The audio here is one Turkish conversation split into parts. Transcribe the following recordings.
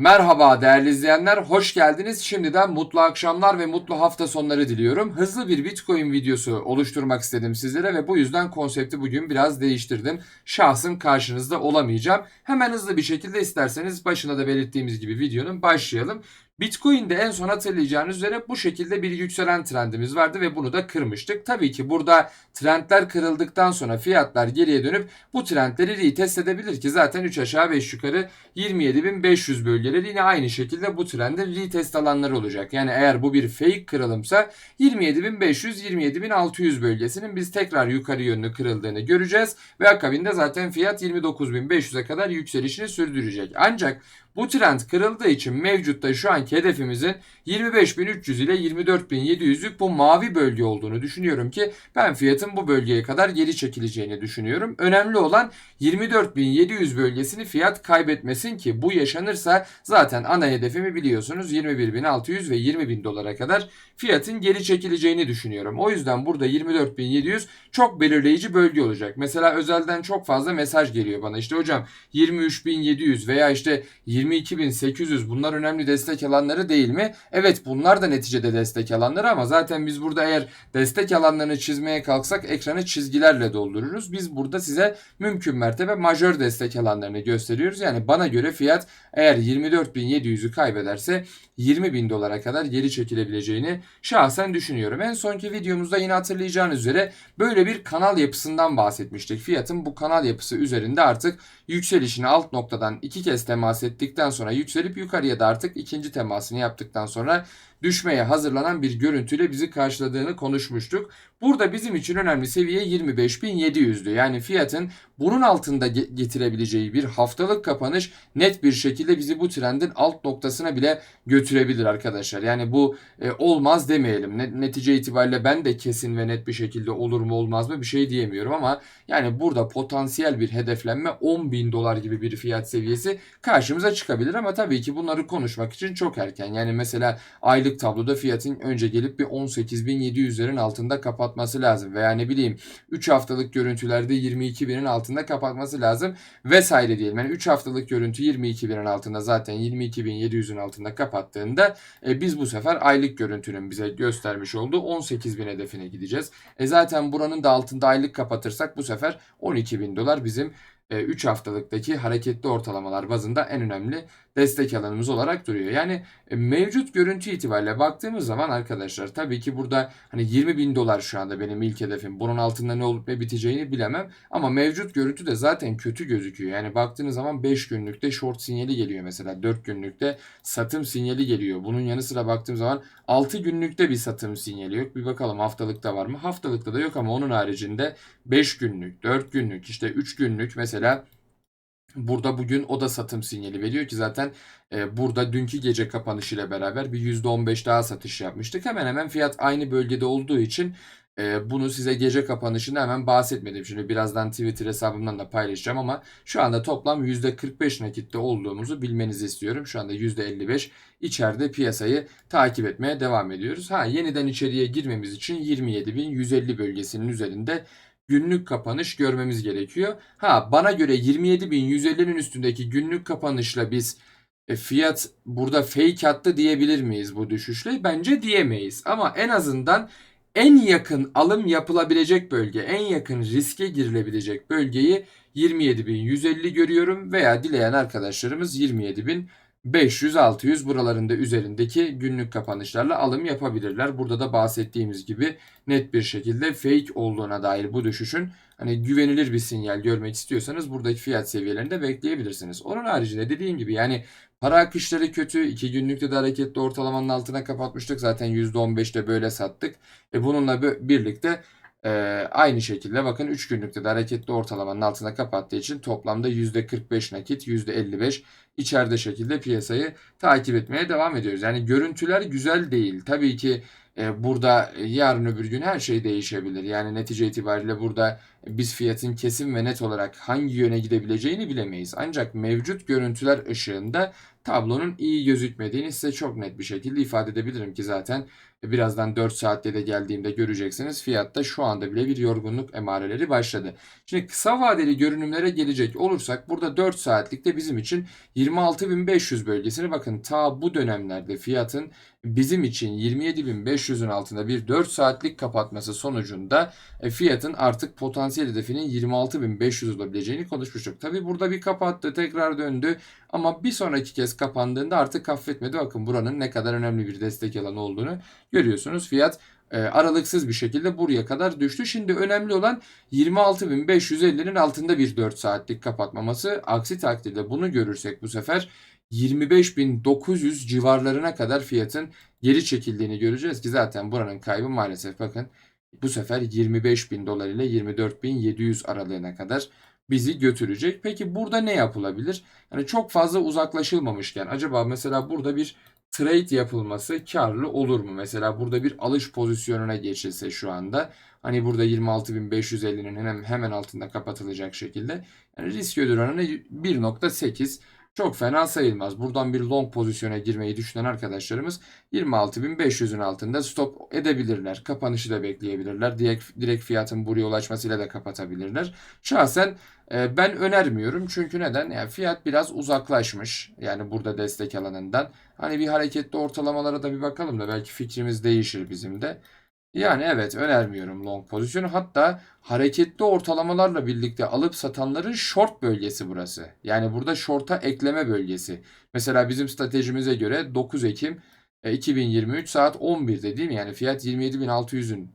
Merhaba değerli izleyenler, hoş geldiniz. Şimdiden mutlu akşamlar ve mutlu hafta sonları diliyorum. Hızlı bir Bitcoin videosu oluşturmak istedim sizlere ve bu yüzden konsepti bugün biraz değiştirdim. Şahsım karşınızda olamayacağım. Hemen hızlı bir şekilde isterseniz başına da belirttiğimiz gibi videonun başlayalım. Bitcoin'de en son hatırlayacağınız üzere bu şekilde bir yükselen trendimiz vardı ve bunu da kırmıştık. Tabii ki burada trendler kırıldıktan sonra fiyatlar geriye dönüp bu trendleri retest edebilir ki zaten 3 aşağı 5 yukarı 27.500 bölgeleri yine aynı şekilde bu trendin retest alanları olacak. Yani eğer bu bir fake kırılımsa 27.500-27.600 bölgesinin biz tekrar yukarı yönlü kırıldığını göreceğiz ve akabinde zaten fiyat 29.500'e kadar yükselişini sürdürecek. Ancak bu trend kırıldığı için mevcutta şu anki hedefimizin 25.300 ile 24.700'lük bu mavi bölge olduğunu düşünüyorum ki ben fiyatın bu bölgeye kadar geri çekileceğini düşünüyorum. Önemli olan 24.700 bölgesini fiyat kaybetmesin ki bu yaşanırsa zaten ana hedefimi biliyorsunuz 21.600 ve 20.000 dolara kadar fiyatın geri çekileceğini düşünüyorum. O yüzden burada 24.700 çok belirleyici bölge olacak. Mesela özelden çok fazla mesaj geliyor bana. İşte hocam 23.700 veya işte 22.800 bunlar önemli destek alanları değil mi? Evet bunlar da neticede destek alanları ama zaten biz burada eğer destek alanlarını çizmeye kalksak ekranı çizgilerle doldururuz. Biz burada size mümkün mertebe majör destek alanlarını gösteriyoruz. Yani bana göre fiyat eğer 24.700'ü kaybederse 20.000 dolara kadar geri çekilebileceğini şahsen düşünüyorum. En sonki videomuzda yine hatırlayacağınız üzere böyle bir kanal yapısından bahsetmiştik. Fiyatın bu kanal yapısı üzerinde artık yükselişini alt noktadan iki kez temas ettikten sonra yükselip yukarıya da artık ikinci temasını yaptıktan sonra düşmeye hazırlanan bir görüntüyle bizi karşıladığını konuşmuştuk. Burada bizim için önemli seviye 25.700'dü. Yani fiyatın bunun altında ge- getirebileceği bir haftalık kapanış net bir şekilde bizi bu trendin alt noktasına bile götürebilir arkadaşlar. Yani bu e, olmaz demeyelim. Ne- netice itibariyle ben de kesin ve net bir şekilde olur mu olmaz mı bir şey diyemiyorum ama yani burada potansiyel bir hedeflenme 10.000 dolar gibi bir fiyat seviyesi karşımıza çıkabilir ama tabii ki bunları konuşmak için çok erken. Yani mesela aylık tabloda fiyatın önce gelip bir 18.700'lerin altında kapatması lazım veya ne bileyim 3 haftalık görüntülerde 22.000'in altında kapatması lazım vesaire diyelim. Yani 3 haftalık görüntü 22.000'in altında zaten 22.700'ün altında kapattığında e, biz bu sefer aylık görüntünün bize göstermiş olduğu 18.000 hedefine gideceğiz. E zaten buranın da altında aylık kapatırsak bu sefer 12.000 dolar bizim 3 haftalıktaki hareketli ortalamalar bazında en önemli destek alanımız olarak duruyor. Yani e, mevcut görüntü itibariyle baktığımız zaman arkadaşlar tabii ki burada hani 20 bin dolar şu anda benim ilk hedefim. Bunun altında ne olup ne biteceğini bilemem. Ama mevcut görüntü de zaten kötü gözüküyor. Yani baktığınız zaman 5 günlükte short sinyali geliyor mesela. 4 günlükte satım sinyali geliyor. Bunun yanı sıra baktığım zaman 6 günlükte bir satım sinyali yok. Bir bakalım haftalıkta var mı? Haftalıkta da yok ama onun haricinde 5 günlük, 4 günlük, işte 3 günlük mesela Burada bugün o da satım sinyali veriyor ki zaten e, burada dünkü gece kapanışıyla beraber bir %15 daha satış yapmıştık. Hemen hemen fiyat aynı bölgede olduğu için e, bunu size gece kapanışında hemen bahsetmedim. Şimdi birazdan Twitter hesabımdan da paylaşacağım ama şu anda toplam %45 nakitte olduğumuzu bilmenizi istiyorum. Şu anda %55 içeride piyasayı takip etmeye devam ediyoruz. Ha yeniden içeriye girmemiz için 27.150 bölgesinin üzerinde günlük kapanış görmemiz gerekiyor. Ha bana göre 27.150'nin üstündeki günlük kapanışla biz e, fiyat burada fake attı diyebilir miyiz bu düşüşle? Bence diyemeyiz. Ama en azından en yakın alım yapılabilecek bölge, en yakın riske girilebilecek bölgeyi 27.150 görüyorum veya dileyen arkadaşlarımız 27.000 500-600 buralarında üzerindeki günlük kapanışlarla alım yapabilirler. Burada da bahsettiğimiz gibi net bir şekilde fake olduğuna dair bu düşüşün hani güvenilir bir sinyal görmek istiyorsanız buradaki fiyat seviyelerinde bekleyebilirsiniz. Onun haricinde dediğim gibi yani para akışları kötü. 2 günlükte de hareketli ortalamanın altına kapatmıştık. Zaten %15'te böyle sattık. E bununla birlikte ee, aynı şekilde bakın 3 günlükte de hareketli ortalamanın altına kapattığı için toplamda %45 nakit, %55 içeride şekilde piyasayı takip etmeye devam ediyoruz. Yani görüntüler güzel değil. Tabii ki e, burada yarın öbür gün her şey değişebilir. Yani netice itibariyle burada biz fiyatın kesin ve net olarak hangi yöne gidebileceğini bilemeyiz. Ancak mevcut görüntüler ışığında tablonun iyi gözükmediğini size çok net bir şekilde ifade edebilirim ki zaten birazdan 4 saatte de geldiğimde göreceksiniz. Fiyatta şu anda bile bir yorgunluk emareleri başladı. Şimdi kısa vadeli görünümlere gelecek olursak burada 4 saatlikte bizim için 26.500 bölgesini bakın ta bu dönemlerde fiyatın bizim için 27.500'ün altında bir 4 saatlik kapatması sonucunda e, fiyatın artık potansiyel hedefinin 26.500 olabileceğini konuşmuştuk. Tabi burada bir kapattı tekrar döndü ama bir sonraki kez kapandığında artık affetmedi. Bakın buranın ne kadar önemli bir destek alanı olduğunu görüyorsunuz. Fiyat e, aralıksız bir şekilde buraya kadar düştü. Şimdi önemli olan 26.550'nin altında bir 4 saatlik kapatmaması. Aksi takdirde bunu görürsek bu sefer 25.900 civarlarına kadar fiyatın geri çekildiğini göreceğiz ki zaten buranın kaybı maalesef bakın bu sefer 25.000 dolar ile 24.700 aralığına kadar bizi götürecek. Peki burada ne yapılabilir? Yani çok fazla uzaklaşılmamışken acaba mesela burada bir trade yapılması karlı olur mu? Mesela burada bir alış pozisyonuna geçilse şu anda hani burada 26.550'nin hemen hemen altında kapatılacak şekilde yani risk ödül oranı 1.8 çok fena sayılmaz. Buradan bir long pozisyona girmeyi düşünen arkadaşlarımız 26.500'ün altında stop edebilirler. Kapanışı da bekleyebilirler. Direkt, direkt fiyatın buraya ulaşmasıyla da kapatabilirler. Şahsen e, ben önermiyorum. Çünkü neden? Yani fiyat biraz uzaklaşmış. Yani burada destek alanından. Hani bir hareketli ortalamalara da bir bakalım da belki fikrimiz değişir bizim de. Yani evet önermiyorum long pozisyonu. Hatta hareketli ortalamalarla birlikte alıp satanların short bölgesi burası. Yani burada short'a ekleme bölgesi. Mesela bizim stratejimize göre 9 Ekim 2023 saat 11'de değil mi? Yani fiyat 27.600'ün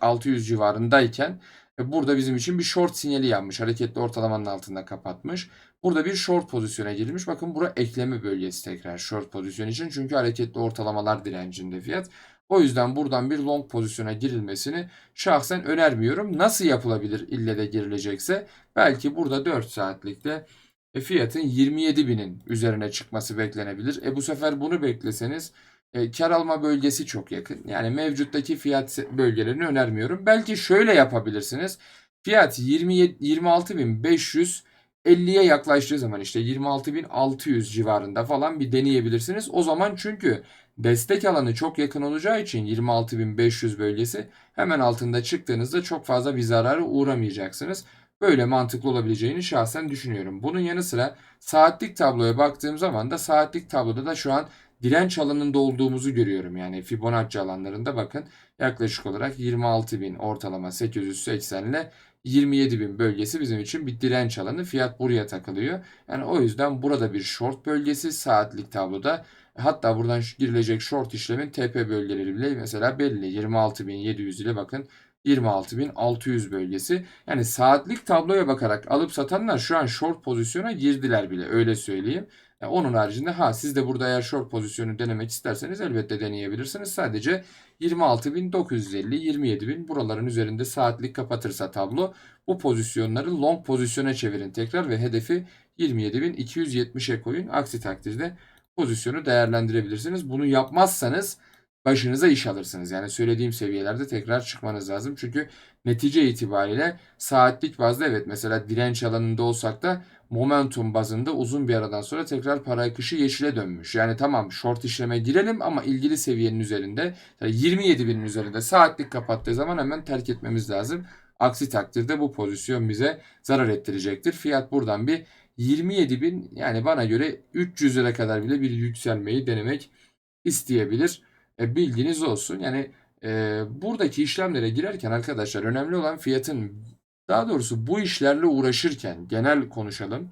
600 civarındayken e, burada bizim için bir short sinyali yanmış. Hareketli ortalamanın altında kapatmış. Burada bir short pozisyona girilmiş. Bakın bura ekleme bölgesi tekrar short pozisyon için. Çünkü hareketli ortalamalar direncinde fiyat. O yüzden buradan bir long pozisyona girilmesini şahsen önermiyorum. Nasıl yapılabilir ille de girilecekse? Belki burada 4 saatlikte e, fiyatın 27 binin üzerine çıkması beklenebilir. E bu sefer bunu bekleseniz e, kar alma bölgesi çok yakın. Yani mevcuttaki fiyat bölgelerini önermiyorum. Belki şöyle yapabilirsiniz. Fiyat 26.500 50'ye yaklaştığı zaman işte 26.600 civarında falan bir deneyebilirsiniz. O zaman çünkü destek alanı çok yakın olacağı için 26.500 bölgesi hemen altında çıktığınızda çok fazla bir zarara uğramayacaksınız. Böyle mantıklı olabileceğini şahsen düşünüyorum. Bunun yanı sıra saatlik tabloya baktığım zaman da saatlik tabloda da şu an direnç alanında olduğumuzu görüyorum. Yani Fibonacci alanlarında bakın yaklaşık olarak 26.000 ortalama 880 ile 27.000 bölgesi bizim için bir direnç alanı. Fiyat buraya takılıyor. Yani o yüzden burada bir short bölgesi saatlik tabloda. Hatta buradan girilecek short işlemin TP bölgeleri bile mesela belli. 26.700 ile bakın 26.600 bölgesi. Yani saatlik tabloya bakarak alıp satanlar şu an short pozisyona girdiler bile öyle söyleyeyim. Yani onun haricinde ha siz de burada eğer short pozisyonu denemek isterseniz elbette deneyebilirsiniz. Sadece 26.950, 27.000 buraların üzerinde saatlik kapatırsa tablo bu pozisyonları long pozisyona çevirin tekrar ve hedefi 27.270'e koyun. Aksi takdirde pozisyonu değerlendirebilirsiniz. Bunu yapmazsanız başınıza iş alırsınız. Yani söylediğim seviyelerde tekrar çıkmanız lazım. Çünkü netice itibariyle saatlik bazda evet mesela direnç alanında olsak da momentum bazında uzun bir aradan sonra tekrar para akışı yeşile dönmüş. Yani tamam short işleme girelim ama ilgili seviyenin üzerinde 27 binin üzerinde saatlik kapattığı zaman hemen terk etmemiz lazım. Aksi takdirde bu pozisyon bize zarar ettirecektir. Fiyat buradan bir 27 bin yani bana göre 300 lira kadar bile bir yükselmeyi denemek isteyebilir. E, bilginiz olsun. Yani e, buradaki işlemlere girerken arkadaşlar önemli olan fiyatın daha doğrusu bu işlerle uğraşırken genel konuşalım.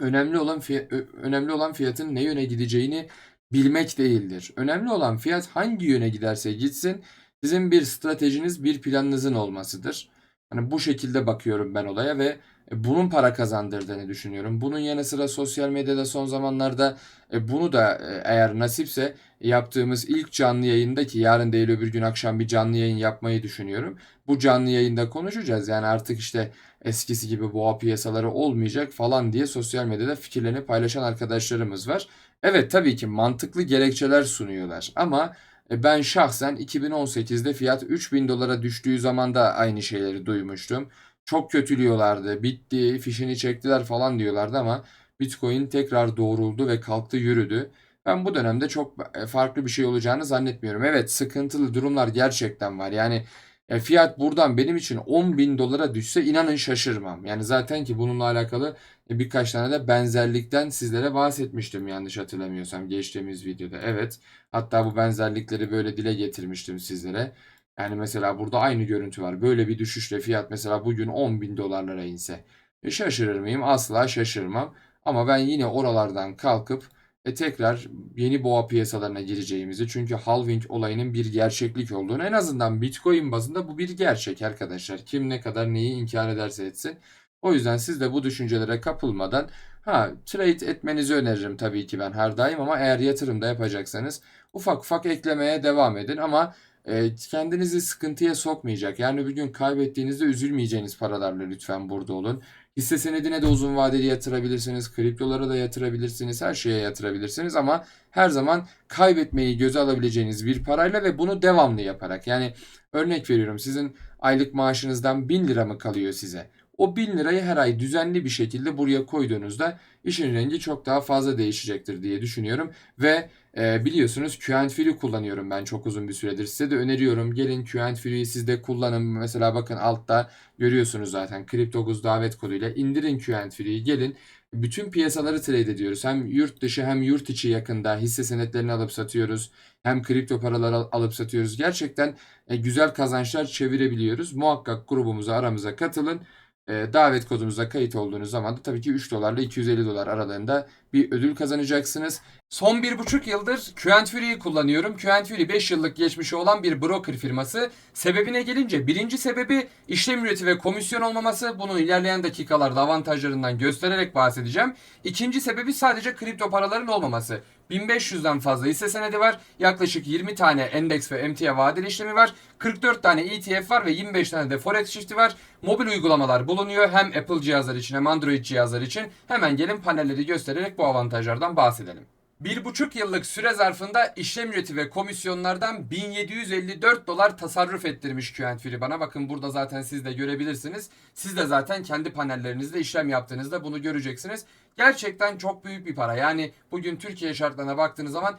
Önemli olan fiyat, önemli olan fiyatın ne yöne gideceğini bilmek değildir. Önemli olan fiyat hangi yöne giderse gitsin sizin bir stratejiniz, bir planınızın olmasıdır. Hani bu şekilde bakıyorum ben olaya ve e, bunun para kazandırdığını düşünüyorum. Bunun yanı sıra sosyal medyada son zamanlarda e, bunu da e, eğer nasipse yaptığımız ilk canlı yayında ki yarın değil öbür gün akşam bir canlı yayın yapmayı düşünüyorum. Bu canlı yayında konuşacağız. Yani artık işte eskisi gibi boğa piyasaları olmayacak falan diye sosyal medyada fikirlerini paylaşan arkadaşlarımız var. Evet tabii ki mantıklı gerekçeler sunuyorlar ama ben şahsen 2018'de fiyat 3000 dolara düştüğü zaman da aynı şeyleri duymuştum çok kötülüyorlardı. Bitti, fişini çektiler falan diyorlardı ama Bitcoin tekrar doğruldu ve kalktı yürüdü. Ben bu dönemde çok e, farklı bir şey olacağını zannetmiyorum. Evet sıkıntılı durumlar gerçekten var. Yani e, fiyat buradan benim için 10 bin dolara düşse inanın şaşırmam. Yani zaten ki bununla alakalı e, birkaç tane de benzerlikten sizlere bahsetmiştim yanlış hatırlamıyorsam geçtiğimiz videoda. Evet hatta bu benzerlikleri böyle dile getirmiştim sizlere. Yani mesela burada aynı görüntü var. Böyle bir düşüşle fiyat mesela bugün 10 bin dolarlara inse. E, şaşırır mıyım? Asla şaşırmam. Ama ben yine oralardan kalkıp e, tekrar yeni boğa piyasalarına gireceğimizi çünkü halving olayının bir gerçeklik olduğunu en azından Bitcoin bazında bu bir gerçek arkadaşlar. Kim ne kadar neyi inkar ederse etsin. O yüzden siz de bu düşüncelere kapılmadan ha trade etmenizi öneririm tabii ki ben her daim ama eğer yatırım da yapacaksanız ufak ufak eklemeye devam edin ama e, kendinizi sıkıntıya sokmayacak. Yani bir gün kaybettiğinizde üzülmeyeceğiniz paralarla lütfen burada olun. Hisse senedine de uzun vadeli yatırabilirsiniz, kriptolara da yatırabilirsiniz, her şeye yatırabilirsiniz ama her zaman kaybetmeyi göze alabileceğiniz bir parayla ve bunu devamlı yaparak. Yani örnek veriyorum sizin aylık maaşınızdan 1000 lira mı kalıyor size? O 1000 lirayı her ay düzenli bir şekilde buraya koyduğunuzda işin rengi çok daha fazla değişecektir diye düşünüyorum. Ve e, biliyorsunuz Q&Free kullanıyorum ben çok uzun bir süredir. Size de öneriyorum. Gelin Q&Free'yi siz de kullanın. Mesela bakın altta görüyorsunuz zaten Kriptoguz davet koduyla indirin Q&Free'yi gelin. Bütün piyasaları trade ediyoruz. Hem yurt dışı hem yurt içi yakında hisse senetlerini alıp satıyoruz. Hem kripto paraları al- alıp satıyoruz. Gerçekten e, güzel kazançlar çevirebiliyoruz. Muhakkak grubumuza aramıza katılın. E, davet kodumuza kayıt olduğunuz zaman da tabii ki 3 dolarla 250 dolar aralığında bir ödül kazanacaksınız. Son bir buçuk yıldır Q&Fury'yi kullanıyorum. Q&Fury 5 yıllık geçmişi olan bir broker firması. Sebebine gelince birinci sebebi işlem ücreti ve komisyon olmaması. Bunu ilerleyen dakikalarda avantajlarından göstererek bahsedeceğim. İkinci sebebi sadece kripto paraların olmaması. 1500'den fazla hisse senedi var. Yaklaşık 20 tane endeks ve emtia vadeli işlemi var. 44 tane ETF var ve 25 tane de forex çifti var. Mobil uygulamalar bulunuyor. Hem Apple cihazlar için hem Android cihazlar için. Hemen gelin panelleri göstererek bu avantajlardan bahsedelim. Bir buçuk yıllık süre zarfında işlem ücreti ve komisyonlardan 1754 dolar tasarruf ettirmiş Q&Free bana. Bakın burada zaten siz de görebilirsiniz. Siz de zaten kendi panellerinizde işlem yaptığınızda bunu göreceksiniz. Gerçekten çok büyük bir para. Yani bugün Türkiye şartlarına baktığınız zaman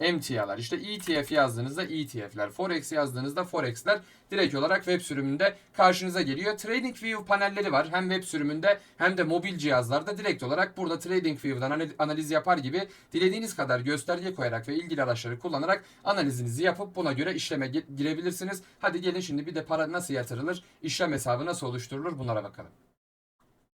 MTA'lar işte ETF yazdığınızda ETF'ler, Forex yazdığınızda Forex'ler direkt olarak web sürümünde karşınıza geliyor. TradingView panelleri var. Hem web sürümünde hem de mobil cihazlarda direkt olarak burada TradingView'dan analiz- yapar gibi dilediğiniz kadar gösterge koyarak ve ilgili araçları kullanarak analizinizi yapıp buna göre işleme gi- girebilirsiniz. Hadi gelin şimdi bir de para nasıl yatırılır, işlem hesabı nasıl oluşturulur bunlara bakalım.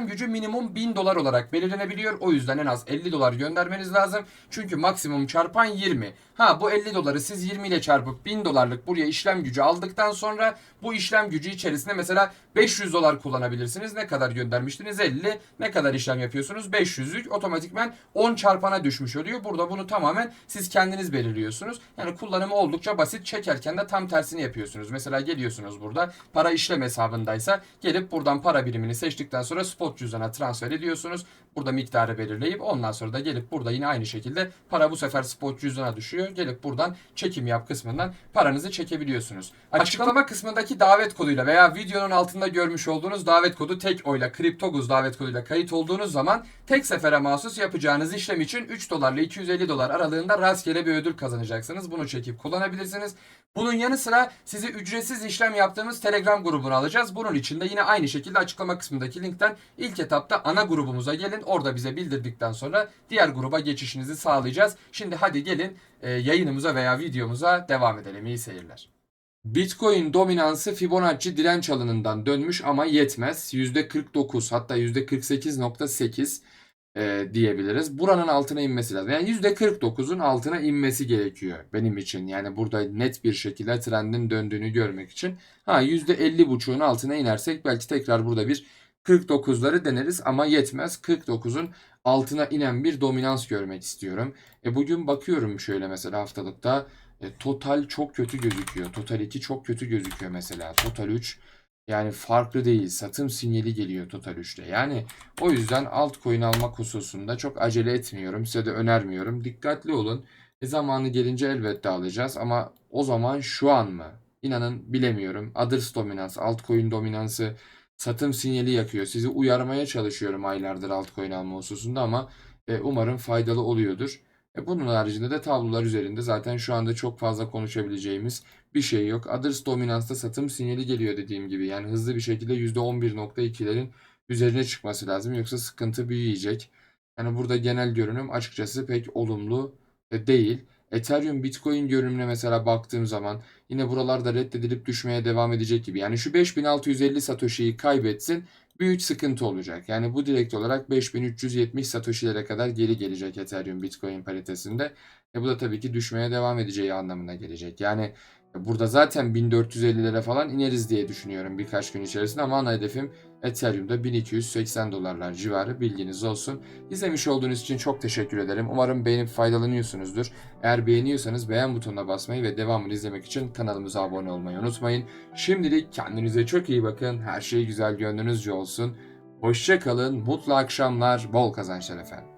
gücü minimum 1000 dolar olarak belirlenebiliyor. O yüzden en az 50 dolar göndermeniz lazım. Çünkü maksimum çarpan 20. Ha bu 50 doları siz 20 ile çarpıp 1000 dolarlık buraya işlem gücü aldıktan sonra bu işlem gücü içerisinde mesela 500 dolar kullanabilirsiniz. Ne kadar göndermiştiniz? 50. Ne kadar işlem yapıyorsunuz? 500'lük otomatikmen 10 çarpana düşmüş oluyor. Burada bunu tamamen siz kendiniz belirliyorsunuz. Yani kullanımı oldukça basit. Çekerken de tam tersini yapıyorsunuz. Mesela geliyorsunuz burada para işlem hesabındaysa gelip buradan para birimini seçtikten sonra spot cüzdana transfer ediyorsunuz. Burada miktarı belirleyip ondan sonra da gelip burada yine aynı şekilde para bu sefer spot cüzdana düşüyor. Gelip buradan çekim yap kısmından paranızı çekebiliyorsunuz. Açıklama kısmındaki davet koduyla veya videonun altında görmüş olduğunuz davet kodu tek oyla kriptoguz davet koduyla kayıt olduğunuz zaman tek sefere mahsus yapacağınız işlem için 3 dolarla 250 dolar aralığında rastgele bir ödül kazanacaksınız. Bunu çekip kullanabilirsiniz. Bunun yanı sıra sizi ücretsiz işlem yaptığımız Telegram grubunu alacağız. Bunun için de yine aynı şekilde açıklama kısmındaki linkten ilk etapta ana grubumuza gelin. Orada bize bildirdikten sonra diğer gruba geçişinizi sağlayacağız. Şimdi hadi gelin yayınımıza veya videomuza devam edelim. İyi seyirler. Bitcoin dominansı Fibonacci direnç alanından dönmüş ama yetmez. %49 hatta %48.8 e, diyebiliriz. Buranın altına inmesi lazım. Yani %49'un altına inmesi gerekiyor benim için. Yani burada net bir şekilde trendin döndüğünü görmek için. Ha %50.5'un altına inersek belki tekrar burada bir 49'ları deneriz ama yetmez. 49'un altına inen bir dominans görmek istiyorum. E bugün bakıyorum şöyle mesela haftalıkta e, total çok kötü gözüküyor. Total 2 çok kötü gözüküyor mesela. Total 3 yani farklı değil. Satım sinyali geliyor Total 3'te. Yani o yüzden altcoin almak hususunda çok acele etmiyorum. Size de önermiyorum. Dikkatli olun. E zamanı gelince elbette alacağız ama o zaman şu an mı? İnanın bilemiyorum. Others dominans, altcoin dominansı satım sinyali yakıyor. Sizi uyarmaya çalışıyorum aylardır altcoin alma hususunda ama e, umarım faydalı oluyordur. E, bunun haricinde de tablolar üzerinde zaten şu anda çok fazla konuşabileceğimiz bir şey yok. Others dominansta satım sinyali geliyor dediğim gibi. Yani hızlı bir şekilde %11.2'lerin üzerine çıkması lazım. Yoksa sıkıntı büyüyecek. Yani burada genel görünüm açıkçası pek olumlu e, değil. Ethereum Bitcoin görünümüne mesela baktığım zaman yine buralarda reddedilip düşmeye devam edecek gibi. Yani şu 5650 Satoshi'yi kaybetsin büyük sıkıntı olacak. Yani bu direkt olarak 5370 Satoshi'lere kadar geri gelecek Ethereum Bitcoin paritesinde. E bu da tabii ki düşmeye devam edeceği anlamına gelecek. Yani burada zaten 1450'lere falan ineriz diye düşünüyorum birkaç gün içerisinde ama ana hedefim Ethereum'da 1280 dolarlar civarı bilginiz olsun. İzlemiş olduğunuz için çok teşekkür ederim. Umarım beğenip faydalanıyorsunuzdur. Eğer beğeniyorsanız beğen butonuna basmayı ve devamını izlemek için kanalımıza abone olmayı unutmayın. Şimdilik kendinize çok iyi bakın. Her şey güzel gönlünüzce olsun. Hoşça kalın, mutlu akşamlar, bol kazançlar efendim.